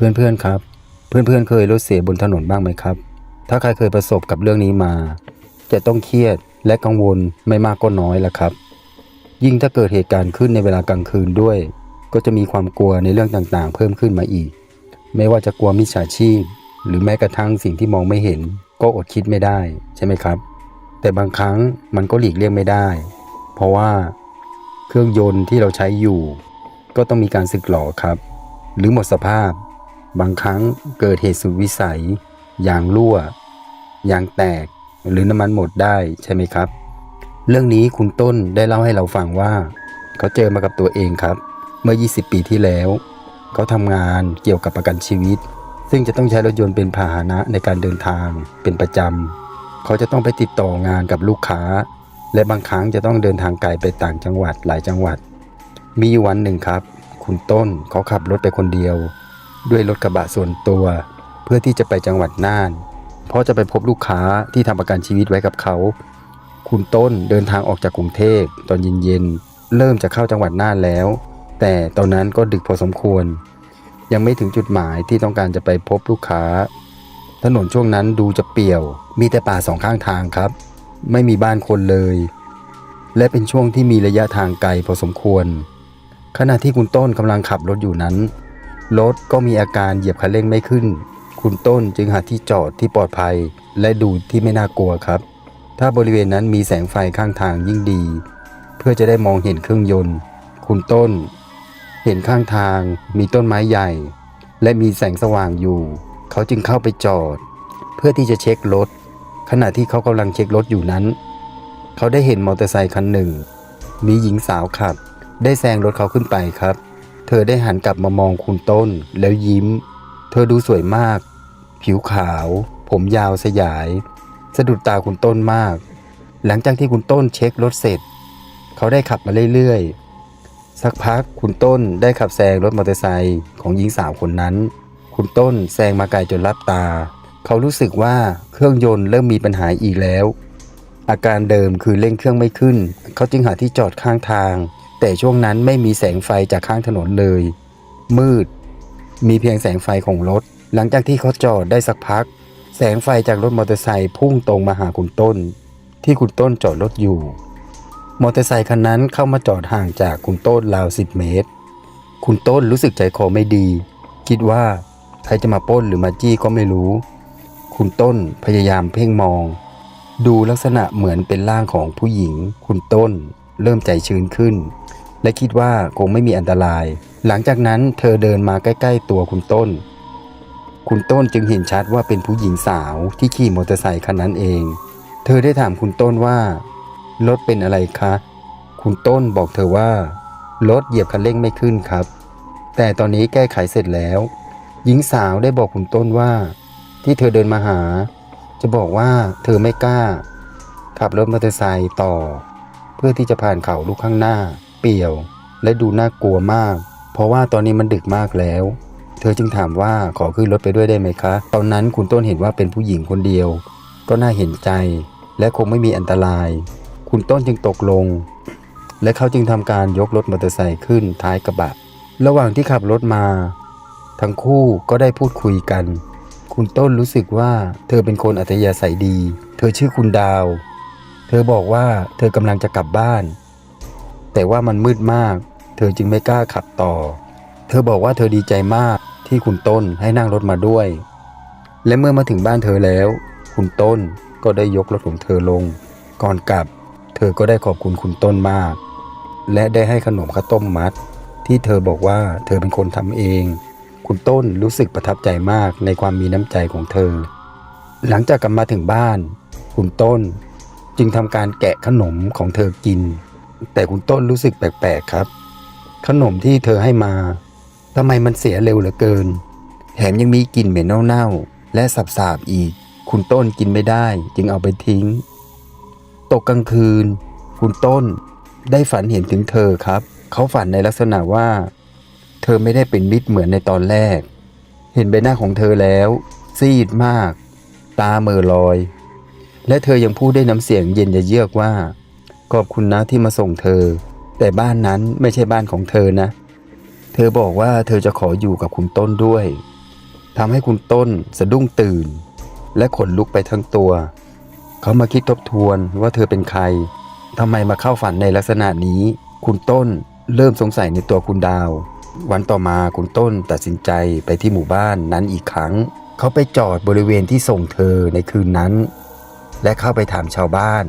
เพื่อนๆครับ เพื่อนๆเคยรถเสียบนถนนบ้างไหมครับ ถ้าใครเคยประสบกับเรื่องนี้มา จะต้องเครียดและกังวลไม่มากก็น้อยละครับ ยิ่งถ้าเกิดเหตุการณ์ขึ้นในเวลากลางคืนด้วย ก็จะมีความกลัวในเรื่องต่างๆ เพิ่มขึ้นมาอีก ไม่ว่าจะกลัวมิจฉาชีพ หรือแม้กระทั่งสิ่งที่มองไม่เห็น ก็อดคิดไม่ได้ใช่ไหมครับ แต่บางครั้งมันก็หลีกเลี่ยงไม่ได้ เพราะว่าเครื่องยนต์ที่เราใช้อยู่ ก็ต้องมีการสึกหรอครับ หรือหมดสภาพ บางครั้งเกิดเหตุสุดวิสัย ยางรั่ว ยางแตก หรือน้ำมันหมดได้ใช่ไหมครับ เรื่องนี้คุณต้นได้เล่าให้เราฟังว่า เขาเจอมากับตัวเองครับ เมื่อ 20 ปีที่แล้ว เขาทำงานเกี่ยวกับประกันชีวิต ซึ่งจะต้องใช้รถยนต์เป็นพาหนะในการเดินทางเป็นประจำเขาจะต้องไปติดต่องานกับลูกค้า และบางครั้งจะต้องเดินทางไกลไปต่างจังหวัดหลายจังหวัด มีวันหนึ่งครับ คุณต้นเขาขับรถไปคนเดียว ด้วยรถกระบะส่วนตัว เพื่อที่จะไปจังหวัดน่าน เพราะจะไปพบลูกค้าที่ทำประกันชีวิตไว้กับเขา คุณต้นเดินทางออกจากกรุงเทพตอนเย็นๆ เริ่มจะเข้าจังหวัดน่านแล้ว แต่ตอนนั้นก็ดึกพอสมควร ยังไม่ถึงจุดหมายที่ต้องการจะไปพบลูกค้า ถนนช่วงนั้นดูจะเปี่ยว มีแต่ป่าสองข้างทางครับ ไม่มีบ้านคนเลย และเป็นช่วงที่มีระยะทางไกลพอสมควร ขณะที่คุณต้นกำลังขับรถอยู่นั้น รถก็มีอาการเหยียบคันเร่งไม่ขึ้น คุณต้นจึงหาที่จอดที่ปลอดภัย และดูที่ไม่น่ากลัวครับ ถ้าบริเวณนั้นมีแสงไฟข้างทางยิ่งดี เพื่อจะได้มองเห็นเครื่องยนต์ คุณต้น เห็นข้างทางมีต้นไม้ใหญ่ และมีแสงสว่างอยู่ เขาจึงเข้าไปจอด เพื่อที่จะเช็ครถ ขณะที่เขากำลังเช็ครถอยู่นั้น เขาได้เห็นมอเตอร์ไซค์คันหนึ่ง มีหญิงสาวขับ ได้แซงรถเขาขึ้นไปครับ เธอได้หันกลับมามองคุณต้นแล้วยิ้ม เธอดูสวยมาก ผิวขาว ผมยาวสยาย สะดุดตาคุณต้นมาก หลังจากที่คุณต้นเช็ครถเสร็จ เขาได้ขับมาเรื่อยๆ สักพักคุณต้นได้ขับแซงรถมอเตอร์ไซค์ของหญิงสาวคนนั้น คุณต้นแซงมาไกลจนลับตา เขารู้สึกว่าเครื่องยนต์เริ่มมีปัญหาอีกแล้ว อาการเดิมคือเร่งเครื่องไม่ขึ้น เขาจึงหาที่จอดข้างทาง แต่ช่วงนั้นไม่มีแสงไฟจากข้างถนนเลย มืด มีเพียงแสงไฟของรถ หลังจากที่เขาจอดได้สักพัก แสงไฟจากรถมอเตอร์ไซค์พุ่งตรงมาหาคุณต้น ที่คุณต้นจอดรถอยู่ มอเตอร์ไซคันนั้นเข้ามาจอดห่างจากคุณต้นราวสิบเมตร คุณต้นรู้สึกใจคอไม่ดี คิดว่าใครจะมาป้นหรือมาจี้ก็ไม่รู้ คุณต้นพยายามเพ่งมอง ดูลักษณะเหมือนเป็นร่างของผู้หญิง คุณต้น เริ่มใจชื้นขึ้น และคิดว่าคงไม่มีอันตราย หลังจากนั้นเธอเดินมาใกล้ ๆ ตัวคุณต้น คุณต้นจึงเห็นชัดว่าเป็นผู้หญิงสาวที่ขี่มอเตอร์ไซค์คันนั้นเอง เธอได้ถามคุณต้นว่ารถเป็นอะไรคะ คุณต้นบอกเธอว่ารถเหยียบคันเร่งไม่ขึ้นครับ แต่ตอนนี้แก้ไขเสร็จแล้ว หญิงสาวได้บอกคุณต้นว่า ที่เธอเดินมาหา จะบอกว่าเธอไม่กล้า ขับรถมอเตอร์ไซค์ต่อ เพื่อที่จะผ่านเขาลูกข้างหน้า เปี่ยว และดูน่ากลัวมาก เพราะว่าตอนนี้มันดึกมากแล้ว เธอจึงถามว่าขอขึ้นรถไปด้วยได้ไหมคะ ตอนนั้นคุณต้นเห็นว่าเป็นผู้หญิงคนเดียว ก็น่าเห็นใจ และคงไม่มีอันตราย คุณต้นจึงตกลง และเขาจึงทำการยกรถมอเตอร์ไซค์ขึ้นท้ายกระบะระหว่างที่ขับรถมา ทั้งคู่ก็ได้พูดคุยกัน คุณต้นรู้สึกว่าเธอเป็นคนอัธยาศัยดี เธอชื่อคุณดาว เธอบอกว่าเธอกำลังจะกลับบ้าน แต่ว่ามันมืดมาก เธอจึงไม่กล้าขับต่อ เธอบอกว่าเธอดีใจมากที่คุณต้นให้นั่งรถมาด้วย และเมื่อมาถึงบ้านเธอแล้ว คุณต้นก็ได้ยกรถของเธอลง ก่อนกลับ เธอก็ได้ขอบคุณคุณต้นมาก และได้ให้ขนมข้าวต้มมัด ที่เธอบอกว่าเธอเป็นคนทำเอง คุณต้นรู้สึกประทับใจมากในความมีน้ำใจของเธอ หลังจากกลับมาถึงบ้าน คุณต้น จึงทำการแกะขนมของเธอกิน แต่คุณต้นรู้สึกแปลกๆครับ ขนมที่เธอให้มาทำไมมันเสียเร็วเหลือเกิน แถมยังมีกลิ่นเหม็นเน่าๆและสาบๆอีก คุณต้นกินไม่ได้ จึงเอาไปทิ้ง ตกกลางคืน คุณต้นได้ฝันเห็นถึงเธอครับ เขาฝันในลักษณะว่า เธอไม่ได้เป็นมิตรเหมือนในตอนแรก เห็นใบหน้าของเธอแล้ว ซีดมาก ตาเมอลอย และเธอยังพูดได้น้ำเสียงเย็นเยือกว่า ขอบคุณนะที่มาส่งเธอ แต่บ้านนั้นไม่ใช่บ้านของเธอนะ เธอบอกว่าเธอจะขออยู่กับคุณต้นด้วยทำให้คุณต้นสะดุ้งตื่น และขนลุกไปทั้งตัว เขามาคิดทบทวนว่าเธอเป็นใครทำไมมาเข้าฝันในลักษณะนี้ คุณต้นเริ่มสงสัยในตัวคุณดาว วันต่อมาคุณต้นตัดสินใจไปที่หมู่บ้านนั้นอีกครั้ง เขาไปจอดบริเวณที่ส่งเธอในคืนนั้น และเข้าไปถามชาวบ้าน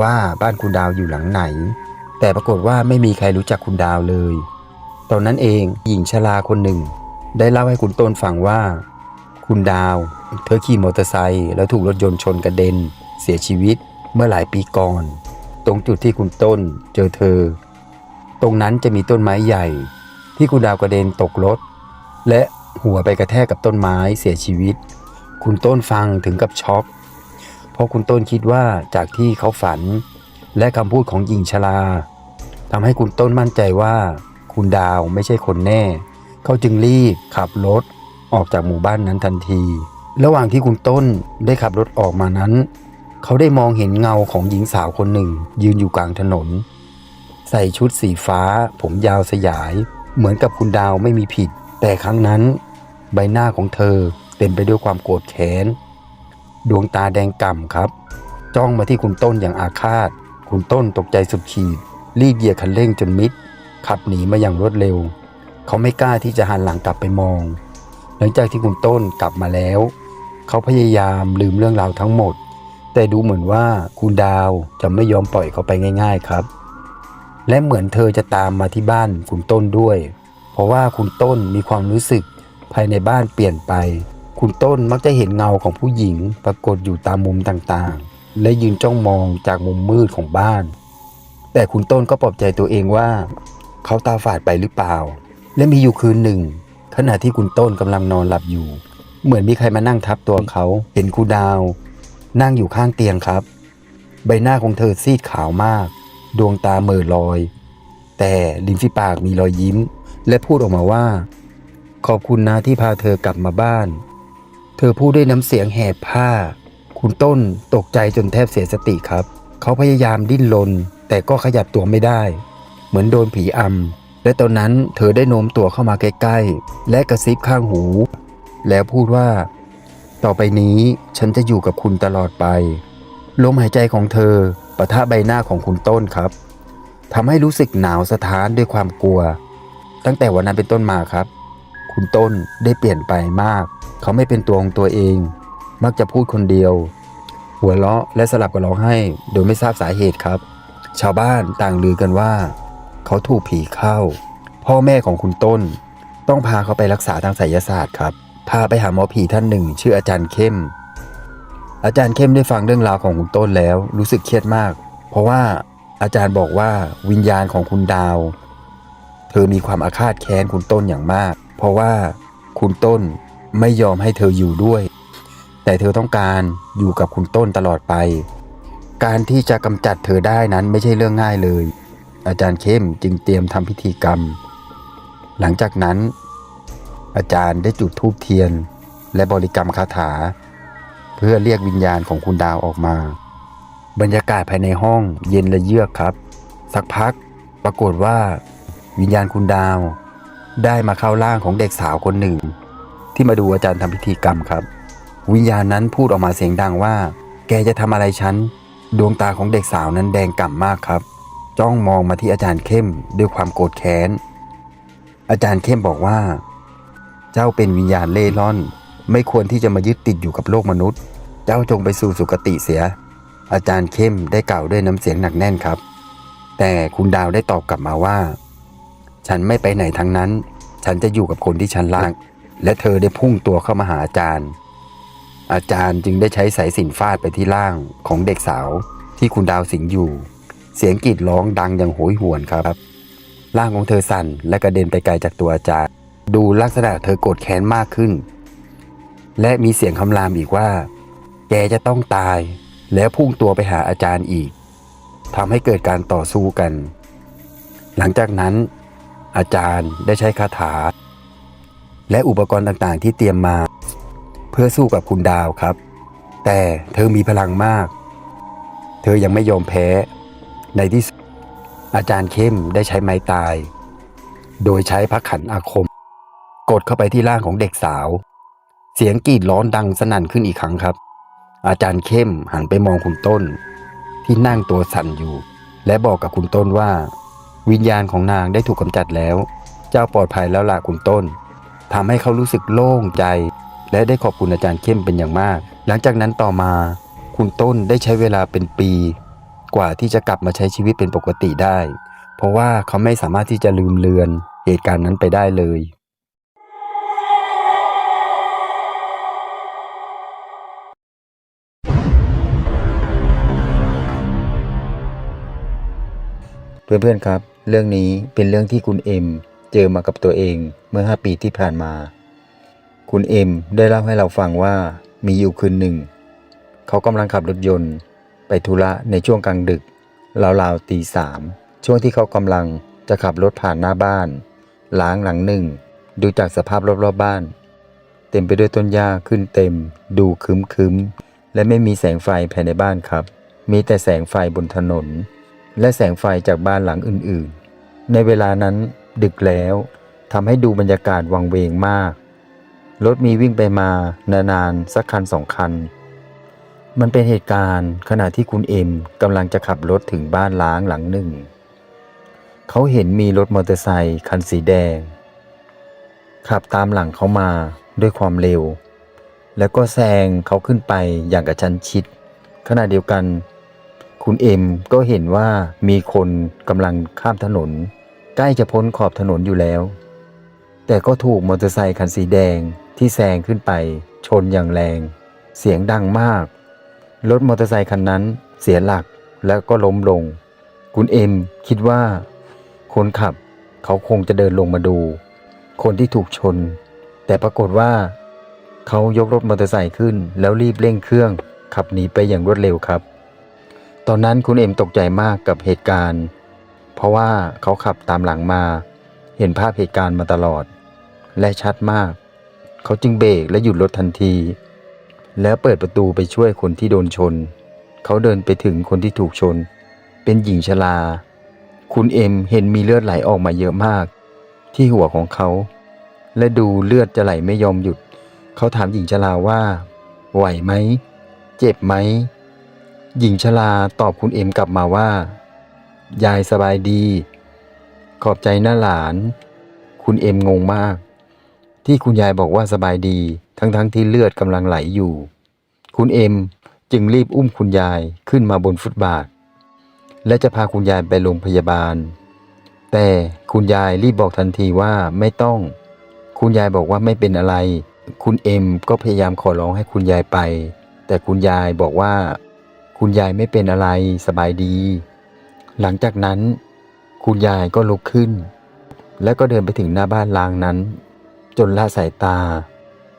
ว่าบ้านคุณดาวอยู่หลังไหน แต่ปรากฏว่าไม่มีใครรู้จักคุณดาวเลย ตอนนั้นเองหญิงชราคนหนึ่ง ได้เล่าให้คุณต้นฟังว่า คุณดาว เธอขี่มอเตอร์ไซค์แล้วถูกรถยนต์ชนกระเด็น เสียชีวิตเมื่อหลายปีก่อน ตรงจุดที่คุณต้นเจอเธอ ตรงนั้นจะมีต้นไม้ใหญ่ ที่คุณดาวกระเด็นตกรถ และหัวไปกระแทกกับต้นไม้เสียชีวิต คุณต้นฟังถึงกับช็อก เพราะคุณต้นคิดว่าจากที่เขาฝัน และคำพูดของหญิงชราทำให้คุณต้นมั่นใจว่า คุณดาวไม่ใช่คนแน่ เขาจึงรีบขับรถออกจากหมู่บ้านนั้นทันที ระหว่างที่คุณต้นได้ขับรถออกมานั้น เขาได้มองเห็นเงาของหญิงสาวคนหนึ่ง ยืนอยู่กลางถนน ใส่ชุดสีฟ้า ผมยาวสยาย เหมือนกับคุณดาวไม่มีผิด แต่ครั้งนั้น ใบหน้าของเธอเต็มไปด้วยความโกรธแค้น ดวงตาแดงก่ำครับ จ้องมาที่คุณต้นอย่างอาฆาต คุณต้นตกใจสุดขีด รีบเหยียบคันเร่งจนมิด ขับหนีมาอย่างรวดเร็ว เขาไม่กล้าที่จะหันหลังกลับไปมอง หลังจากที่คุณต้นกลับมาแล้ว เขาพยายามลืมเรื่องราวทั้งหมด แต่ดูเหมือนว่าคุณดาวจะไม่ยอมปล่อยเขาไปง่าย ๆครับ และเหมือนเธอจะตามมาที่บ้านคุณต้นด้วย เพราะว่าคุณต้นมีความรู้สึกภายในบ้านเปลี่ยนไป คุณต้นมักจะเห็นเงาของผู้หญิงปรากฏอยู่ตามมุมต่างๆ และยืนจ้องมองจากมุมมืดของบ้าน แต่คุณต้นก็ปลอบใจตัวเองว่า เขาตาฝาดไปหรือเปล่า และมีอยู่คืนหนึ่ง ขณะที่คุณต้นกำลังนอนหลับอยู่ เหมือนมีใครมานั่งทับตัวเขา เห็นครูดาว นั่งอยู่ข้างเตียงครับ ใบหน้าของเธอซีดขาวมาก ดวงตาเหม่อลอย แต่ริมฝีปากมีรอยยิ้ม และพูดออกมาว่า ขอบคุณนะที่พาเธอกลับมาบ้าน เธอพูดด้วยน้ำเสียงแหบผ้า คุณต้นตกใจจนแทบเสียสติครับ เขาพยายามดิ้นรนแต่ก็ขยับตัวไม่ได้ เหมือนโดนผีอำและตอนนั้นเธอได้โน้มตัวเข้ามาใกล้ๆ และกระซิบข้างหู แล้วพูดว่า ต่อไปนี้ฉันจะอยู่กับคุณตลอดไป ลมหายใจของเธอปะทะใบหน้าของคุณต้นครับทำให้รู้สึกหนาวสะท้านด้วยความกลัว ตั้งแต่วันนั้นเป็นต้นมาครับ คุณต้นได้เปลี่ยนไปมาก เขาไม่เป็นตัวของตัวเอง มักจะพูดคนเดียว หัวเราะและสลับกับร้องไห้ โดยไม่ทราบสาเหตุครับ ชาวบ้านต่างลือกันว่า เขาถูกผีเข้า พ่อแม่ของคุณต้น ต้องพาเขาไปรักษาทางไสยศาสตร์ครับ พาไปหาหมอผีท่านหนึ่ง ชื่ออาจารย์เข้ม อาจารย์เข้มได้ฟังเรื่องราวของคุณต้นแล้ว รู้สึกเครียดมาก เพราะว่าอาจารย์บอกว่าวิญญาณของคุณดาว เธอมีความอาฆาตแค้นคุณต้นอย่างมาก เพราะว่าคุณต้น ไม่ยอมให้เธออยู่ด้วย แต่เธอต้องการอยู่กับคุณต้นตลอดไป การที่จะกำจัดเธอได้นั้นไม่ใช่เรื่องง่ายเลย อาจารย์เข้มจึงเตรียมทำพิธีกรรม หลังจากนั้น อาจารย์ได้จุดธูปเทียน และบริกรรมคาถา เพื่อเรียกวิญญาณของคุณดาวออกมา บรรยากาศภายในห้องเย็นและเยือกครับ สักพักปรากฏว่า วิญญาณคุณดาวได้มาเข้าร่างของเด็กสาวคนหนึ่ง ที่มาดูอาจารย์ทำพิธีกรรมครับ วิญญาณนั้นพูดออกมาเสียงดังว่า แกจะทำอะไรฉัน ดวงตาของเด็กสาวนั้นแดงก่ำมากครับ จ้องมองมาที่อาจารย์เข้มด้วยความโกรธแค้น อาจารย์เข้มบอกว่า เจ้าเป็นวิญญาณเล่ร่อน ไม่ควรที่จะมายึดติดอยู่กับโลกมนุษย์ เจ้าจงไปสู่สุคติเสีย อาจารย์เข้มได้กล่าวด้วยน้ำเสียงหนักแน่นครับ แต่คุณดาวได้ตอบกลับมาว่า ฉันไม่ไปไหนทั้งนั้น ฉันจะอยู่กับคนที่ฉันรัก และเธอได้พุ่งตัวเข้ามาหาอาจารย์ อาจารย์จึงได้ใช้สายสินฟาดไปที่ร่างของเด็กสาวที่คุณดาวสิงอยู่ เสียงกรีดร้องดังอย่างโหยหวนครับ ร่างของเธอสั่นและกระเด็นไปไกลจากตัวอาจารย์ ดูลักษณะเธอโกรธแค้นมากขึ้น และมีเสียงคำรามอีกว่า แกจะต้องตาย แล้วพุ่งตัวไปหาอาจารย์อีกทำให้เกิดการต่อสู้กัน หลังจากนั้น อาจารย์ได้ใช้คาถา และอุปกรณ์ต่างๆ ที่เตรียมมา เพื่อสู้กับคุณดาวครับ แต่เธอมีพลังมาก เธอยังไม่ยอมแพ้ ในที่สุดอาจารย์เข้มได้ใช้ไม้ตาย โดยใช้พระขันอาคม กดเข้าไปที่ร่างของเด็กสาว เสียงกรีดร้อนดังสนั่นขึ้นอีกครั้งครับ อาจารย์เข้มหันไปมองคุณต้น ที่นั่งตัวสั่นอยู่ และบอกกับคุณต้นว่า วิญญาณของนางได้ถูกกำจัดแล้ว เจ้าปลอดภัยแล้วล่ะคุณต้น ทำให้เขารู้สึกโล่งใจ และได้ขอบคุณอาจารย์เข้มเป็นอย่างมาก หลังจากนั้นต่อมา คุณต้นได้ใช้เวลาเป็นปี กว่าที่จะกลับมาใช้ชีวิตเป็นปกติได้ เพราะว่าเขาไม่สามารถที่จะลืมเลือนเหตุการณ์นั้นไปได้เลย เพื่อนๆครับ เรื่องนี้เป็นเรื่องที่คุณเอ็ม เจอมากับตัวเองเมื่อ 5 ปีที่ผ่านมา คุณเอ็มได้เล่าให้เราฟังว่ามีอยู่คืนหนึ่ง เขากำลังขับรถยนต์ ไปธุระในช่วงกลางดึกราวๆตีสามช่วงที่เขากำลังจะขับรถผ่านหน้าบ้าน ล้างหลังหนึ่ง ดูจากสภาพรอบๆบบ้าน เต็มไปด้วยต้นหญ้าขึ้นเต็ม ดูคึมคึมๆและไม่มีแสงไฟภายในบ้านครับ มีแต่แสงไฟบนถนน และแสงไฟจากบ้านหลังอื่นๆ ในเวลานั้น ดึกแล้วทำให้ดูบรรยากาศวังเวงมาก รถมีวิ่งไปมานานๆสักคันสองคัน มันเป็นเหตุการณ์ขณะที่คุณเอ็มกำลังจะขับรถถึงบ้านล้างหลังหนึ่ง เขาเห็นมีรถมอเตอร์ไซค์คันสีแดง ขับตามหลังเขามาด้วยความเร็ว แล้วก็แซงเขาขึ้นไปอย่างกระชั้นชิด ขณะเดียวกัน คุณเอ็มก็เห็นว่ามีคนกำลังข้ามถนน ใกล้จะพ้นขอบถนนอยู่แล้ว แต่ก็ถูกมอเตอร์ไซคันสีแดงที่แซงขึ้นไป ชนอย่างแรง เสียงดังมาก รถมอเตอร์ไซคันนั้นเสียหลักแล้วก็ล้มลง คุณเอ็มคิดว่า คนขับเขาคงจะเดินลงมาดู คนที่ถูกชน แต่ปรากฏว่า เขายกรถมอเตอร์ไซค์ขึ้น แล้วรีบเร่งเครื่อง ขับหนีไปอย่างรวดเร็วครับ ตอนนั้นคุณเอ็มตกใจมากกับเหตุการณ์ เพราะว่าเขาขับตามหลังมา เห็นภาพเหตุการณ์มาตลอด และชัดมาก เขาจึงเบรกและหยุดรถทันที แล้วเปิดประตูไปช่วยคนที่โดนชน เขาเดินไปถึงคนที่ถูกชน เป็นหญิงชราคุณเอ็มเห็นมีเลือดไหลออกมาเยอะมาก ที่หัวของเขา และดูเลือดจะไหลไม่ยอมหยุด เขาถามหญิงชราว่า ไหวไหม เจ็บไหม หญิงชราตอบคุณเอ็มกลับมาว่า ยายสบายดี ขอบใจนะหลาน คุณเอ็มงงมาก ที่คุณยายบอกว่าสบายดี ทั้งๆทที่เลือดกำลังไหลอยู่ คุณเอ็มจึงรีบอุ้มคุณยายขึ้นมาบนฟุตบาท และจะพาคุณยายไปโรงพยาบาล แต่คุณยายรีบบอกทันทีว่าไม่ต้อง คุณยายบอกว่าไม่เป็นอะไร คุณเอ็มก็พยายามขอร้องให้คุณยายไป แต่คุณยายบอกว่า คุณยายไม่เป็นอะไรสบายดี หลังจากนั้น คุณยายก็ลุกขึ้น และก็เดินไปถึงหน้าบ้านล้างนั้น จนละสายตา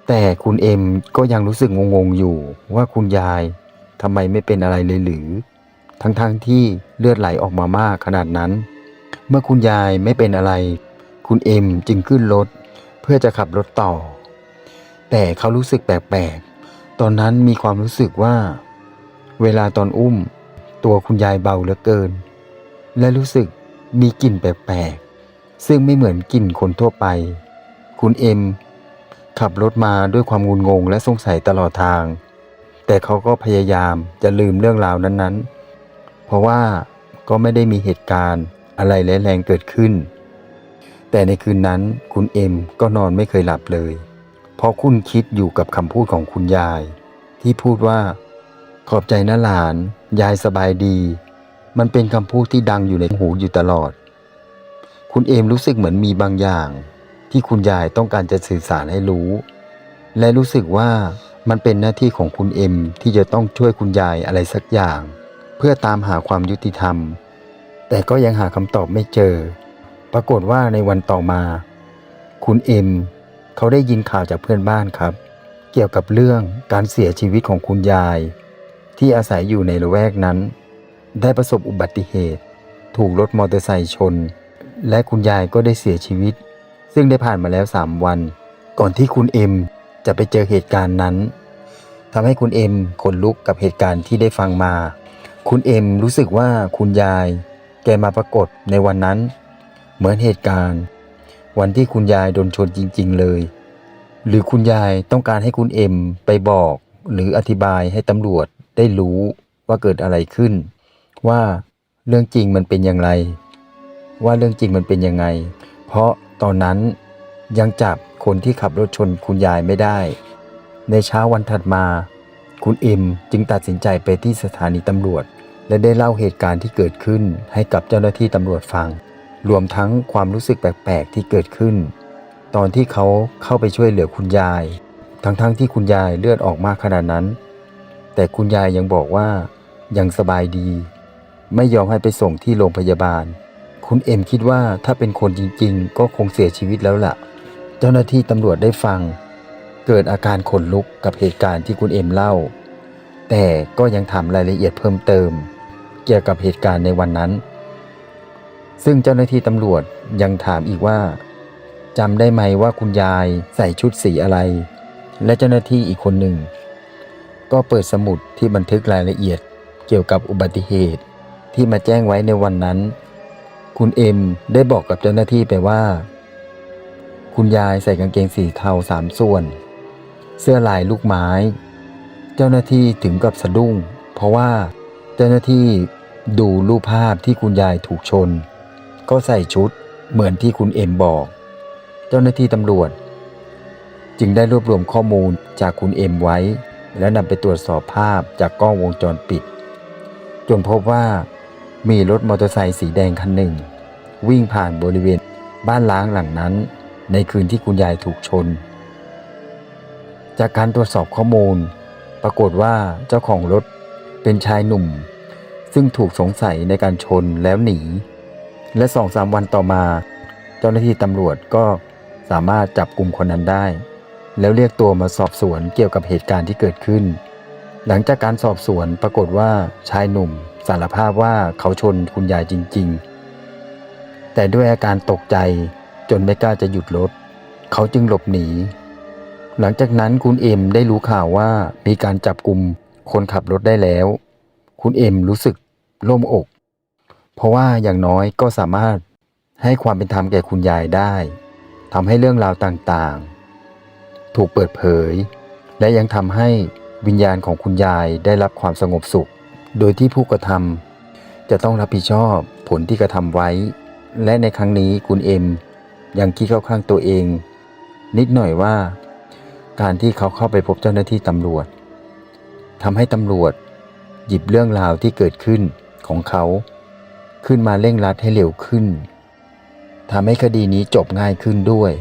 แต่คุณเอ็มก็ยังรู้สึกงงๆอยู่ว่าคุณยายทำไมไม่เป็นอะไรเลยหรือ ทั้งๆทที่เลือดไหลออกมามากขนาดนั้น เมื่อคุณยายไม่เป็นอะไร คุณเอ็มจึงขึ้นรถเพื่อจะขับรถต่อ แต่เขารู้สึกแปลกๆ ตอนนั้นมีความรู้สึกว่า เวลาตอนอุ้ม ตัวคุณยายเบาเหลือเกิน และรู้สึกมีกลิ่นแปลกๆ ซึ่งไม่เหมือนกลิ่นคนทั่วไป คุณเอ็มขับรถมาด้วยความงุนงงและสงสัยตลอดทาง แต่เขาก็พยายามจะลืมเรื่องราวนั้นๆ เพราะว่าก็ไม่ได้มีเหตุการณ์อะไรแรงเกิดขึ้น แต่ในคืนนั้นคุณเอ็มก็นอนไม่เคยหลับเลย เพราะคุณคิดอยู่กับคำพูดของคุณยาย ที่พูดว่า ขอบใจนะหลาน ยายสบายดี มันเป็นคำพูดที่ดังอยู่ในหูอยู่ตลอด คุณเอมรู้สึกเหมือนมีบางอย่าง ที่คุณยายต้องการจะสื่อสารให้รู้ และรู้สึกว่ามันเป็นหน้าที่ของคุณเอ็มที่จะต้องช่วยคุณยายอะไรสักอย่าง เพื่อตามหาความยุติธรรม แต่ก็ยังหาคำตอบไม่เจอ ปรากฏว่าในวันต่อมา คุณเอ็มเขาได้ยินข่าวจากเพื่อนบ้านครับ เกี่ยวกับเรื่องการเสียชีวิตของคุณยาย ที่อาศัยอยู่ในละแวกนั้น ได้ประสบอุบัติเหตุ ถูกรถมอเตอร์ไซค์ชน และคุณยายก็ได้เสียชีวิต ซึ่งได้ผ่านมาแล้ว 3 วัน ก่อนที่คุณเอ็มจะไปเจอเหตุการณ์นั้นทำให้คุณเอ็มขนลุกกับเหตุการณ์ที่ได้ฟังมา คุณเอ็มรู้สึกว่าคุณยาย แกมาปรากฏในวันนั้น เหมือนเหตุการณ์ วันที่คุณยายโดนชนจริง ๆ เลย หรือคุณยายต้องการให้คุณเอ็มไปบอก หรืออธิบายให้ตำรวจได้รู้ว่าเกิดอะไรขึ้น ว่าเรื่องจริงมันเป็นอย่างไร ว่าเรื่องจริงมันเป็นยังไง เพราะตอนนั้นยังจับคนที่ขับรถชนคุณยายไม่ได้ ในเช้าวันถัดมา คุณเอ็มจึงตัดสินใจไปที่สถานีตำรวจ และได้เล่าเหตุการณ์ที่เกิดขึ้นให้กับเจ้าหน้าที่ตำรวจฟัง รวมทั้งความรู้สึกแปลกๆที่เกิดขึ้น ตอนที่เขาเข้าไปช่วยเหลือคุณยาย ทั้งๆทที่คุณยายเลือดออกมากขนาดนั้น แต่คุณยายยังบอกว่ายังสบายดี ไม่ยอมให้ไปส่งที่โรงพยาบาล คุณเอ็มคิดว่าถ้าเป็นคนจริงๆ ก็คงเสียชีวิตแล้วล่ะ เจ้าหน้าที่ตำรวจได้ฟัง เกิดอาการขนลุกกับเหตุการณ์ที่คุณเอ็มเล่า แต่ก็ยังถามรายละเอียดเพิ่มเติม เกี่ยวกับเหตุการณ์ในวันนั้น ซึ่งเจ้าหน้าที่ตำรวจยังถามอีกว่าจำได้ไหมว่าคุณยายใส่ชุดสีอะไร และเจ้าหน้าที่อีกคนหนึ่ง ก็เปิดสมุดที่บันทึกรายละเอียดเกี่ยวกับอุบัติเหตุ ที่มาแจ้งไว้ในวันนั้น คุณเอ็มได้บอกกับเจ้าหน้าที่ไปว่า คุณยายใส่กางเกงสีเทาสามส่วน เสื้อลายลูกไม้ เจ้าหน้าที่ถึงกับสะดุ้ง เพราะว่าเจ้าหน้าที่ดูรูปภาพที่คุณยายถูกชน ก็ใส่ชุดเหมือนที่คุณเอ็มบอก เจ้าหน้าที่ตำรวจ จึงได้รวบรวมข้อมูลจากคุณเอ็มไว้ และนำไปตรวจสอบภาพจากกล้องวงจรปิด จนพบว่า มีรถมอเตอร์ไซค์สีแดงคันหนึ่ง วิ่งผ่านบริเวณบ้านล้างหลังนั้น ในคืนที่คุณยายถูกชน จากการตรวจสอบข้อมูล ปรากฏว่าเจ้าของรถเป็นชายหนุ่ม ซึ่งถูกสงสัยในการชนแล้วหนี และสองสามวันต่อมา เจ้าหน้าที่ตำรวจก็สามารถจับกลุ่มคนนั้นได้ แล้วเรียกตัวมาสอบสวนเกี่ยวกับเหตุการณ์ที่เกิดขึ้น หลังจากการสอบสวนปรากฏว่าชายหนุ่ม สารภาพว่าเขาชนคุณยายจริง ๆ แต่ด้วยอาการตกใจจนไม่กล้าจะหยุดรถ เขาจึงหลบหนี หลังจากนั้นคุณเอ็มได้รู้ข่าวว่ามีการจับกลุ่มคนขับรถได้แล้ว คุณเอ็มรู้สึกโล่งอก เพราะว่าอย่างน้อยก็สามารถให้ความเป็นธรรมแก่คุณยายได้ทำให้เรื่องราวต่างๆ ถูกเปิดเผย และยังทำให้วิญญาณของคุณยายได้รับความสงบสุข โดยที่ผู้กระทำจะต้องรับผิดชอบผลที่กระทำไว้ และในครั้งนี้คุณเอ็มยังคิดเข้าข้างตัวเอง นิดหน่อยว่า การที่เขาเข้าไปพบเจ้าหน้าที่ตำรวจทำให้ตำรวจ หยิบเรื่องราวที่เกิดขึ้นของเขา ขึ้นมาเร่งรัดให้เร็วขึ้นทำให้คดีนี้จบง่ายขึ้นด้วย